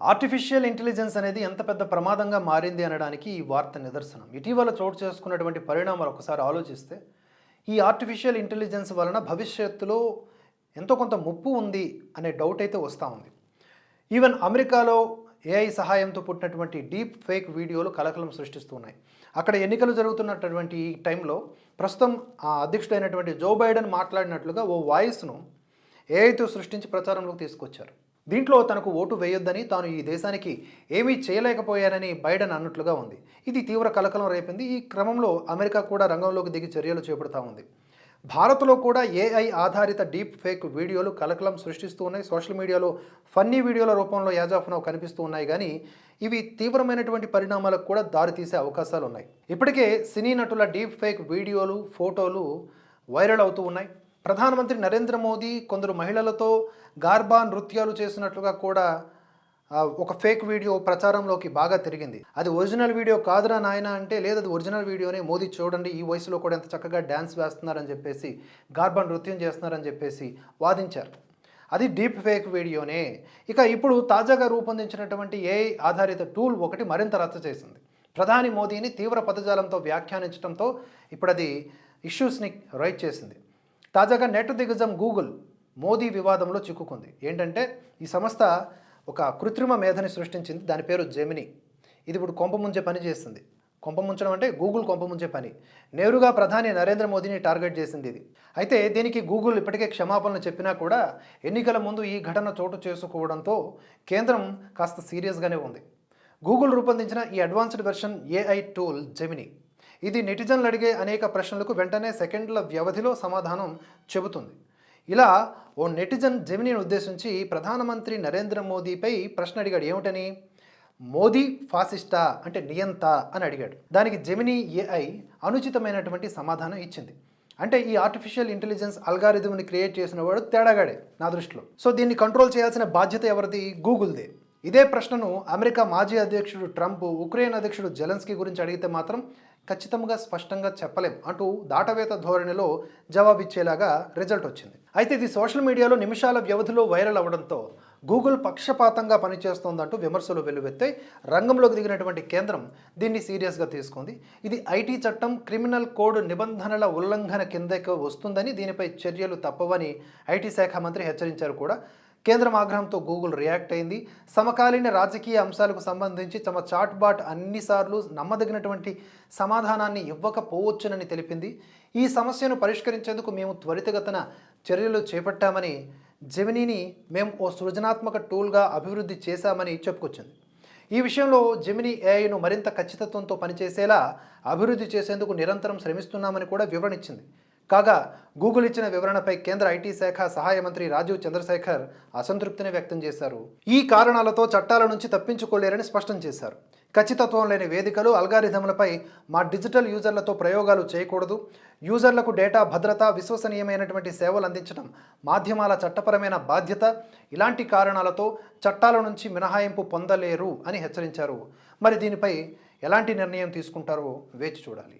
Artificial intelligence అనేది ఎంత పెద్ద ప్రమాదంగా మారింది అనడానికి ఈ వార్త నిదర్శనం. ఇటీవల చోటు చేసుకున్నటువంటి పరిణామాలు ఒకసారి ఆలోచిస్తే ఈ ఆర్టిఫిషియల్ ఇంటెలిజెన్స్ వలన భవిష్యత్తులో ఎంతో కొంత ముప్పు ఉంది అనే డౌట్ అయితే వస్తూ ఉంది. ఈవెన్ అమెరికాలో ఏఐ సహాయంతో పుట్టినటువంటి డీప్ ఫేక్ వీడియోలు కలకలం సృష్టిస్తున్నాయి అక్కడ ఎన్నికలు జరుగుతున్నటువంటి ఈ టైంలో ప్రస్తుతం ఆ అధ్యక్షుడైనటువంటి జో బైడెన్ మాట్లాడినట్లుగా ఓ వాయిస్ను ఏఐతో సృష్టించి ప్రచారంలోకి తీసుకొచ్చారు. దీంట్లో తనకు ఓటు వేయొద్దని తాను ఈ దేశానికి ఏమీ చేయలేకపోయానని బైడెన్ అన్నట్లుగా ఉంది. ఇది తీవ్ర కలకలం రేపింది. ఈ క్రమంలో అమెరికా కూడా రంగంలోకి దిగి చర్యలు చేపడతా ఉంది. భారత్లో కూడా ఏఐ ఆధారిత డీప్ ఫేక్ వీడియోలు కలకలం సృష్టిస్తూ ఉన్నాయి. సోషల్ మీడియాలో ఫన్నీ వీడియోల రూపంలో యాజాఫ్నవ్ కనిపిస్తూ ఉన్నాయి. కానీ ఇవి తీవ్రమైనటువంటి పరిణామాలకు కూడా దారితీసే అవకాశాలు ఉన్నాయి. ఇప్పటికే సినీ నటుల డీప్ ఫేక్ వీడియోలు ఫోటోలు వైరల్ అవుతూ ఉన్నాయి. ప్రధానమంత్రి నరేంద్ర మోదీ కొందరు మహిళలతో గార్బా నృత్యాలు చేసినట్లుగా కూడా ఒక ఫేక్ వీడియో ప్రచారంలోకి బాగా తిరిగింది. అది ఒరిజినల్ వీడియో కాదురా నాయన అంటే లేదు అది ఒరిజినల్ వీడియోనే మోదీ చూడండి ఈ వయసులో కూడా ఎంత చక్కగా డ్యాన్స్ వేస్తున్నారని చెప్పేసి గార్బా నృత్యం చేస్తున్నారని చెప్పేసి వాదించారు. అది డీప్ ఫేక్ వీడియోనే. ఇక ఇప్పుడు తాజాగా రూపొందించినటువంటి ఏఐ ఆధారిత టూల్ ఒకటి మరింత రచ్చ చేసింది. ప్రధాని మోదీని తీవ్ర పదజాలంతో వ్యాఖ్యానించడంతో ఇప్పుడు అది ఇష్యూస్ని రైట్ చేసింది. తాజాగా నెట్ దిగ్గజం గూగుల్ మోదీ వివాదంలో చిక్కుకుంది. ఏంటంటే ఈ సంస్థ ఒక కృత్రిమ మేధని సృష్టించింది. దాని పేరు జెమిని. ఇది ఇప్పుడు కొంపముంచే పని చేస్తుంది. కొంప ముంచడం అంటే గూగుల్ కొంపముంచే పని. నేరుగా ప్రధాని నరేంద్ర మోదీని టార్గెట్ చేసింది ఇది. అయితే దీనికి గూగుల్ ఇప్పటికే క్షమాపణలు చెప్పినా కూడా ఎన్నికల ముందు ఈ ఘటన చోటు చేసుకోవడంతో కేంద్రం కాస్త సీరియస్గానే ఉంది. గూగుల్ రూపొందించిన ఈ advanced version AI tool Gemini. ఇది నెటిజన్లు అడిగే అనేక ప్రశ్నలకు వెంటనే సెకండ్ల వ్యవధిలో సమాధానం చెబుతుంది. ఇలా ఓ నెటిజన్ జెమినీని ఉద్దేశించి ప్రధానమంత్రి నరేంద్ర మోదీపై ప్రశ్న అడిగాడు. ఏమిటని? మోదీ ఫాసిస్టా అంటే నియంత అని అడిగాడు. దానికి జెమినీ ఏఐ అనుచితమైనటువంటి సమాధానం ఇచ్చింది. అంటే ఈ ఆర్టిఫిషియల్ ఇంటెలిజెన్స్ అల్గారిథమ్ని క్రియేట్ చేసిన వాడు తేడాగాడే నా దృష్టిలో. సో దీన్ని కంట్రోల్ చేయాల్సిన బాధ్యత ఎవరిది? గూగుల్దే ఇదే ప్రశ్నను అమెరికా మాజీ అధ్యక్షుడు ట్రంప్ ఉక్రెయిన్ అధ్యక్షుడు జెలెన్స్కీ గురించి అడిగితే మాత్రం ఖచ్చితంగా స్పష్టంగా చెప్పలేం అంటూ దాటవేత ధోరణిలో జవాబిచ్చేలాగా రిజల్ట్ వచ్చింది. అయితే ఇది సోషల్ మీడియాలో నిమిషాల వ్యవధిలో వైరల్ అవ్వడంతో గూగుల్ పక్షపాతంగా పనిచేస్తోందంటూ విమర్శలు వెల్లువెత్తాయి రంగంలోకి దిగినటువంటి కేంద్రం దీన్ని సీరియస్గా తీసుకుంది. ఇది ఐటీ చట్టం క్రిమినల్ కోడ్ నిబంధనల ఉల్లంఘన కిందకి వస్తుందని దీనిపై చర్యలు తప్పవని ఐటీ శాఖ మంత్రి హెచ్చరించారు కూడా. కేంద్రం ఆగ్రహంతో గూగుల్ రియాక్ట్ అయింది. సమకాలీన రాజకీయ అంశాలకు సంబంధించి తమ చాట్ బాట్ అన్నిసార్లు నమ్మదగినటువంటి సమాధానాన్ని ఇవ్వకపోవచ్చునని తెలిపింది. ఈ సమస్యను పరిష్కరించేందుకు మేము త్వరితగతన చర్యలు చేపట్టామని జెమినీని మేము ఓ సృజనాత్మక టూల్గా అభివృద్ధి చేశామని చెప్పుకొచ్చింది. ఈ విషయంలో జెమిని ఏఐను మరింత ఖచ్చితత్వంతో పనిచేసేలా అభివృద్ధి చేసేందుకు నిరంతరం శ్రమిస్తున్నామని కూడా వివరణ ఇచ్చింది. కాగా గూగుల్ ఇచ్చిన వివరణపై కేంద్ర ఐటీ శాఖ సహాయ మంత్రి రాజీవ్ చంద్రశేఖర్ అసంతృప్తిని వ్యక్తం చేశారు. ఈ కారణాలతో చట్టాల నుంచి తప్పించుకోలేరని స్పష్టం చేశారు. ఖచ్చితత్వం లేని వేదికలు అల్గారిథంలపై మా డిజిటల్ యూజర్లతో ప్రయోగాలు చేయకూడదు. యూజర్లకు డేటా భద్రత విశ్వసనీయమైనటువంటి సేవలు అందించడం మాధ్యమాల చట్టపరమైన బాధ్యత. ఇలాంటి కారణాలతో చట్టాల నుంచి మినహాయింపు పొందలేరు అని హెచ్చరించారు. మరి దీనిపై ఎలాంటి నిర్ణయం తీసుకుంటారో వేచి చూడాలి.